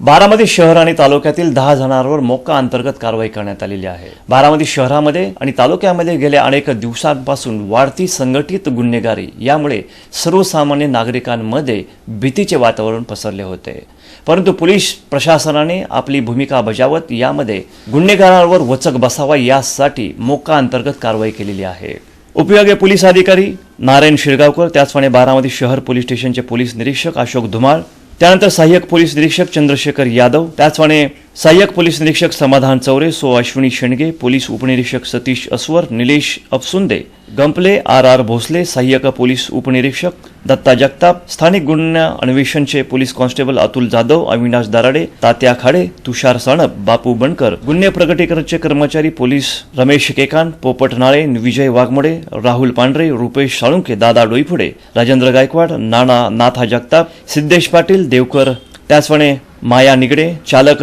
बारामती शहर आणि तालुक्यातील दहा जणांवर मोक्का अंतर्गत कारवाई करण्यात आलेली आहे. बारामती शहरामध्ये आणि तालुक्यामध्ये गेल्या अनेक दिवसांपासून वाढती संघटित गुन्हेगारी यामुळे सर्वसामान्य नागरिकांमध्ये भीतीचे वातावरण पसरले होते. परंतु पोलीस प्रशासनाने आपली भूमिका बजावत यामध्ये गुन्हेगारांवर वचक बसावा यासाठी मोक्का अंतर्गत कारवाई केलेली आहे. उपयोगी पोलीस अधिकारी नारायण शिरगावकर त्याचप्रमाणे बारामती शहर पोलीस स्टेशनचे पोलीस निरीक्षक अशोक धुमाळ त्यानंतर सहाय्यक पोलीस निरीक्षक चंद्रशेखर यादव त्याचप्रमाणे सहाय्यक पोलीस निरीक्षक समाधान चौरे सो अश्विनी शेंडगे पोलीस उपनिरीक्षक सतीश अस्वर निलेश अपसुंदे गंपले आर आर भोसले सहाय्यक पोलीस उपनिरीक्षक दत्ता जगताप स्थानिक गुन्हे अन्वेषणचे पोलीस कॉन्स्टेबल अतुल जाधव अविनाश दाराडे तात्या खाडे तुषार साणप बापू बनकर गुन्हे प्रगटीकरणचे कर्मचारी पोलीस रमेश केकान पोपट नाळे विजय वाघमोडे राहुल पांढरे रुपेश साळुंके दादा डोईफुडे राजेंद्र गायकवाड नाना नाथा जगताप सिद्धेश पाटील देवकर त्याचपणे माया निगडे चालक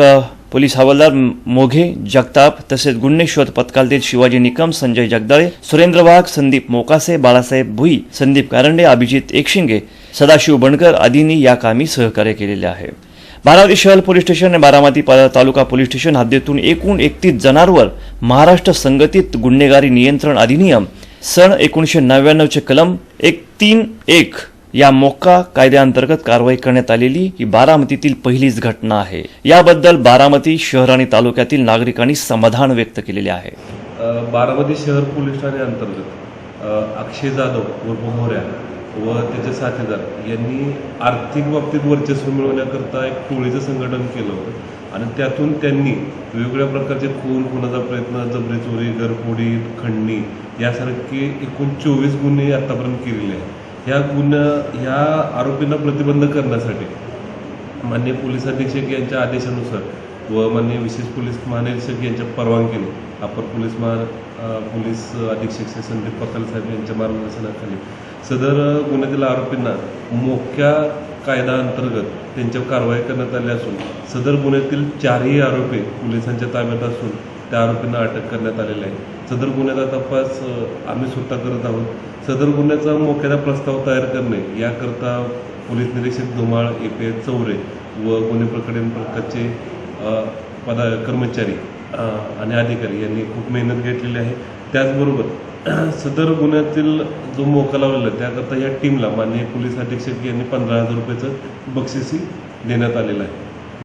पोलीस हवालदार मोघे जगताप तसेच गुन्हे शोध पथकातील शिवाजी निकम संजय जगदाळे सुरेंद्र वाघ संदीप मोकासे बाळासाहेब भुई संदीप कारंडे अभिजित एकशिंगे सदाशिव बनकर आदींनी या कामी सहकार्य केलेले आहे. बारामती शहर पोलीस स्टेशन आणि बारामती तालुका पोलीस स्टेशन हद्दीतून एकूण एकतीस जणांवर महाराष्ट्र संघटित गुन्हेगारी नियंत्रण अधिनियम सन एकोणीसशे नव्याण्णवचे कलम एक तीन एक या मोक्का कायद्याअंतर्गत कारवाई करण्यात आलेली ही बारामतीतील पहिलीच घटना आहे. याबद्दल बारामती शहर आणि तालुक्यातील नागरिकांनी समाधान व्यक्त केलेले आहे. बारामती शहर पोलीस ठाणे अंतर्गत अक्षय जाधव उर्फ मोऱ्या व त्याचे साथीदार यांनी आर्थिक बाबतीत वर्चस्व मिळवण्याकरता एक टोळीचं संघटन केलं होतं आणि त्यातून त्यांनी वेगवेगळ्या प्रकारचे खून खुनाचा प्रयत्न जबरी चोरी घरफोडी खंडणी यासारखे एकूण चोवीस गुन्हे आतापर्यंत केलेले आहेत. ह्या गुन्हा ह्या आरोपींना प्रतिबंध करण्यासाठी मान्य पोलीस अधीक्षक यांच्या आदेशानुसार व मान्य विशेष पोलीस महानिरीक्षक यांच्या परवानगीने अपर पोलीस महा पोलीस अधीक्षक श्री संदीप पकाल साहेब यांच्या मार्गदर्शनाखाली सदर गुन्ह्यातील आरोपींना मोक्या कायदा अंतर्गत त्यांच्यावर कारवाई करण्यात आली असून सदर गुन्ह्यातील चारही आरोपी पोलिसांच्या ताब्यात असून त्या आरोपींना अटक करण्यात आलेली आहे सदर गुन्ह्याचा तपास आम्ही स्वतः करत आहोत. सदर गुन्ह्याचा मोक्याचा प्रस्ताव तयार करणे याकरता पोलीस निरीक्षक Dhumal A P S Chaure व गुन्हे प्रकरण प्रकारचे पदा कर्मचारी आणि अधिकारी यांनी खूप मेहनत घेतलेली आहे. त्याचबरोबर सदर गुन्ह्यातील जो मोका लावलेला आहे त्याकरता या टीमला माननीय पोलीस अधीक्षक यांनी पंधरा हजार रुपयाचं बक्षिसी देण्यात आलेलं आहे.